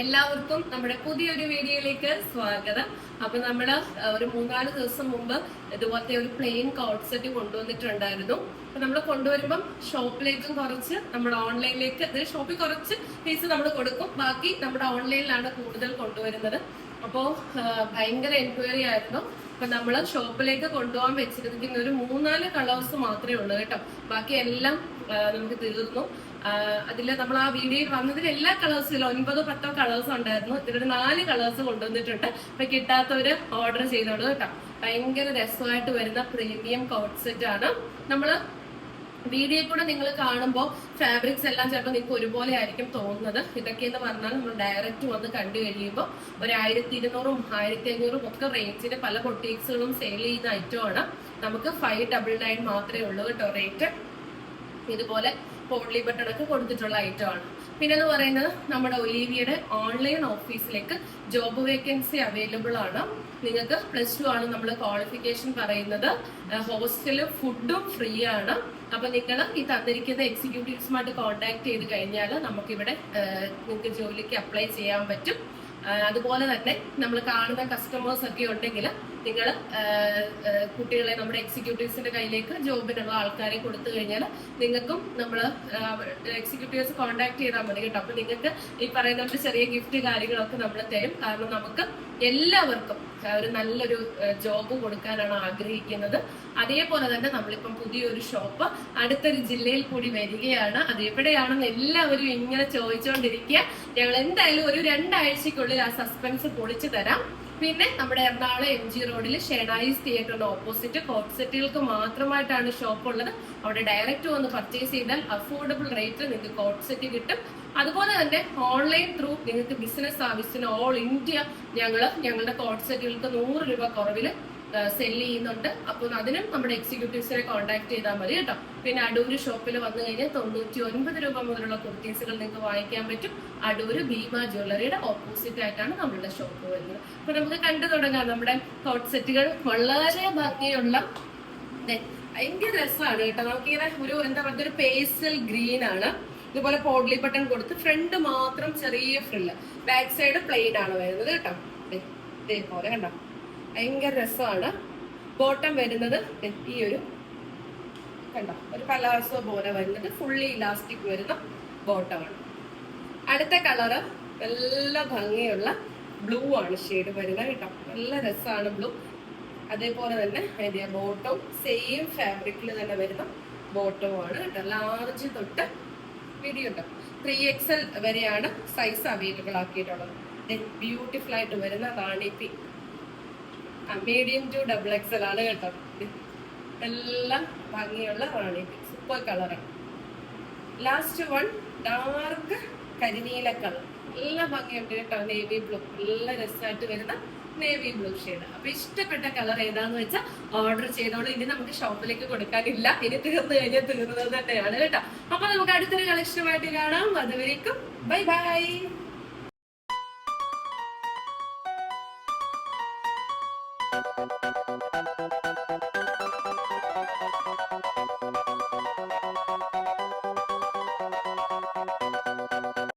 എല്ലാവർക്കും നമ്മുടെ പുതിയൊരു വീഡിയോയിലേക്ക് സ്വാഗതം. അപ്പൊ നമ്മൾ ഒരു മൂന്നാൽ ദിവസം മുമ്പ് ഇതുപോലത്തെ ഒരു പ്ലെയിൻ കോട്ട് സെറ്റ് കൊണ്ടുവന്നിട്ടുണ്ടായിരുന്നു. അപ്പൊ നമ്മൾ കൊണ്ടുവരുമ്പം ഷോപ്പിലേക്കും കുറച്ച് നമ്മുടെ ഓൺലൈനിലേക്ക് ഇത് ഷോപ്പിൽ കുറച്ച് പീസ് നമ്മൾ കൊടുക്കും. ബാക്കി നമ്മുടെ ഓൺലൈനിലാണ് കൂടുതൽ കൊണ്ടുവരുന്നത്. അപ്പോ ഭയങ്കര എൻക്വയറി ആയിരുന്നു. അപ്പൊ നമ്മൾ ഷോപ്പിലേക്ക് കൊണ്ടുപോകാൻ വെച്ചിരിക്കുന്ന ഒരു മൂന്നാൽ കളേഴ്സ് മാത്രമേ ഉള്ളൂ കേട്ടോ. ബാക്കി എല്ലാം നമുക്ക് തീർന്നു. അതിൽ നമ്മൾ ആ വീഡിയോയിൽ വന്നതിൽ എല്ലാ കളേഴ്സിലും ഒൻപതോ പത്തോ കളേഴ്സ് ഉണ്ടായിരുന്നു. ഇതിലൊരു നാല് കളേഴ്സ് കൊണ്ടുവന്നിട്ടുണ്ട്. അപ്പൊ കിട്ടാത്തവര് ഓർഡർ ചെയ്തോളൂ കേട്ടോ. ഭയങ്കര രസമായിട്ട് വരുന്ന പ്രീമിയം കോട്ട് സെറ്റ് ആണ്. നമ്മൾ വീഡിയോ കൂടെ നിങ്ങൾ കാണുമ്പോൾ ഫാബ്രിക്സ് എല്ലാം ചിലപ്പോൾ നിങ്ങൾക്ക് ഒരുപോലെ ആയിരിക്കും തോന്നുന്നത്. ഇതൊക്കെ എന്ന് പറഞ്ഞാൽ നമ്മൾ ഡയറക്റ്റ് വന്ന് കണ്ടു കഴിയുമ്പോൾ ഒരു ആയിരത്തി ഇരുന്നൂറും ആയിരത്തി അഞ്ഞൂറും ഒക്കെ റേഞ്ചിന് പല ബൊട്ടീക്സുകളും സെയിൽ ചെയ്യുന്ന ഐറ്റമാണ് നമുക്ക് ഫൈവ് ഡബിൾ നയൻ മാത്രമേ ഉള്ളൂ കേട്ടോ റേറ്റ് ഇതുപോലെ പോഡ്ലി ബട്ടണൊക്കെ കൊടുത്തിട്ടുള്ള ഐറ്റം ആണ്. പിന്നെ എന്ന് പറയുന്നത് നമ്മുടെ ഒലീവിയുടെ ഓൺലൈൻ ഓഫീസിലേക്ക് ജോബ് വേക്കൻസി അവൈലബിൾ ആണ്. നിങ്ങൾക്ക് പ്ലസ് ടു ആണ് നമ്മൾ ക്വാളിഫിക്കേഷൻ പറയുന്നത്. ഹോസ്റ്റലും ഫുഡും ഫ്രീ ആണ്. അപ്പൊ നിങ്ങൾ ഈ തന്നിരിക്കുന്ന എക്സിക്യൂട്ടീവ്സുമായിട്ട് കോൺടാക്ട് ചെയ്ത് കഴിഞ്ഞാൽ നമുക്കിവിടെ നിങ്ങൾക്ക് ജോലിക്ക് അപ്ലൈ ചെയ്യാൻ പറ്റും. അതുപോലെ തന്നെ നമ്മൾ കാണുന്ന കസ്റ്റമേഴ്സ് ഒക്കെ ഉണ്ടെങ്കിൽ നിങ്ങൾ കുട്ടികളെ നമ്മുടെ എക്സിക്യൂട്ടീവ്സിന്റെ കയ്യിലേക്ക് ജോബിനുള്ള ആൾക്കാരെ കൊടുത്തു കഴിഞ്ഞാൽ നിങ്ങൾക്കും നമ്മൾ എക്സിക്യൂട്ടീവ്സ് കോൺടാക്ട് ചെയ്താൽ മതി കേട്ടോ. അപ്പൊ നിങ്ങൾക്ക് ഈ പറയുന്ന ചെറിയ ഗിഫ്റ്റ് കാര്യങ്ങളൊക്കെ നമ്മൾ തരും. കാരണം നമുക്ക് എല്ലാവർക്കും ഒരു നല്ലൊരു ജോബ് കൊടുക്കാനാണ് ആഗ്രഹിക്കുന്നത്. അതേപോലെ തന്നെ നമ്മളിപ്പം പുതിയൊരു ഷോപ്പ് അടുത്തൊരു ജില്ലയിൽ കൂടി വരികയാണ്. അത് എവിടെയാണെന്ന് എല്ലാവരും ഇങ്ങനെ ചോദിച്ചുകൊണ്ടിരിക്കുക ഞങ്ങൾ എന്തായാലും ഒരു രണ്ടാഴ്ചക്കുള്ളിൽ ആ സസ്പെൻസ് പൊളിച്ചു തരാം. പിന്നെ നമ്മുടെ എറണാകുളം എം ജി റോഡിൽ ഷെനായിസ് തിയേറ്ററിന്റെ ഓപ്പോസിറ്റ് കോട്ട്സെറ്റുകൾക്ക് മാത്രമായിട്ടാണ് ഷോപ്പ് ഉള്ളത്. അവിടെ ഡയറക്റ്റ് വന്ന് പർച്ചേസ് ചെയ്താൽ അഫോർഡബിൾ റേറ്റിൽ നിങ്ങൾക്ക് കോട്ട്സെറ്റ് കിട്ടും. അതുപോലെ തന്നെ ഓൺലൈൻ ത്രൂ നിങ്ങൾക്ക് ബിസിനസ് ആവശ്യത്തിന് ഓൾ ഇന്ത്യ ഞങ്ങൾ ഞങ്ങളുടെ കോട്ട്സെറ്റുകൾക്ക് നൂറ് രൂപ കുറവിൽ സെൽ ചെയ്യുന്നുണ്ട്. അപ്പോൾ അതിനും നമ്മുടെ എക്സിക്യൂട്ടീവ്സിനെ കോൺടാക്ട് ചെയ്താൽ മതി കേട്ടോ. പിന്നെ അടൂര് ഷോപ്പിൽ വന്നു കഴിഞ്ഞാൽ തൊണ്ണൂറ്റി ഒൻപത് രൂപ മുതലുള്ള കുർത്തീസുകൾ നിങ്ങൾക്ക് വാങ്ങിക്കാൻ പറ്റും. അടൂര് ഭീമ ജ്വല്ലറിയുടെ ഓപ്പോസിറ്റ് ആയിട്ടാണ് നമ്മളുടെ ഷോപ്പ് വരുന്നത്. അപ്പൊ നമുക്ക് കണ്ടു തുടങ്ങാം. നമ്മുടെ കോട്ട് സെറ്റുകൾ വളരെ ഭംഗിയുള്ള ഭയങ്കര രസമാണ് കേട്ടോ. നമുക്കിങ്ങനെ ഒരു എന്താ പറയുക ഒരു പേസൽ ഗ്രീൻ ആണ്. ഇതുപോലെ പോഡ്ലി ബട്ടൺ കൊടുത്ത് ഫ്രണ്ട് മാത്രം ചെറിയ ഫ്രില്ല് ബാക്ക് സൈഡ് പ്ലെയിൻ ആണ് വരുന്നത് കേട്ടോ. ഇതേപോലെ കണ്ടോ? ഭയങ്കര രസമാണ്. ബോട്ടം വരുന്നത് ഈ ഒരു കണ്ടോ? ഒരു പലാസോ പോലെ വരുന്നത്. ഫുള്ളി ഇലാസ്റ്റിക് വരുന്ന ബോട്ടമാണ്. അടുത്ത കളറ് നല്ല ഭംഗിയുള്ള ബ്ലൂ ആണ് ഷെയ്ഡ് വരുന്നത് കേട്ടോ. നല്ല രസമാണ് ബ്ലൂ അതേപോലെ തന്നെ അതിന്റെ ബോട്ടവും സെയിം ഫാബ്രിക്കിൽ തന്നെ വരുന്ന ബോട്ടവുമാണ് കേട്ടോ. ലാർജ് തൊട്ട് വീഡിയോ ഉണ്ട് ത്രീ എക്സൽ വരെയാണ് സൈസ് അവൈലബിൾ ആക്കിയിട്ടുള്ളത്. ബ്യൂട്ടിഫുൾ ആയിട്ട് വരുന്ന റാണി പി മീഡിയം ടു ഡബിൾ എക്സൽ ആണ് കേട്ടോ. എല്ലാം ഭംഗിയുള്ള റാണി സൂപ്പർ കളറാണ് ലാസ്റ്റ് വൺ ഡാർക്ക് കരിനീല കളർ നല്ല ഭംഗിയുണ്ട് കേട്ടോ നേവി ബ്ലൂ നല്ല രസമായിട്ട് വരുന്ന നേവി ബ്ലൂ ഷെയ്ഡ് അപ്പൊ ഇഷ്ടപ്പെട്ട കളർ ഏതാന്ന് വെച്ചാൽ ഓർഡർ ചെയ്തോളൂ. ഇനി നമുക്ക് ഷോപ്പിലേക്ക് കൊടുക്കാനില്ല. ഇനി തീർന്നു കഴിഞ്ഞാൽ തീർന്നത് തന്നെയാണ് കേട്ടോ. അപ്പൊ നമുക്ക് അടുത്തൊരു കളക്ഷനുമായിട്ട് കാണാം. അതുവരേക്കും ബൈ ബൈ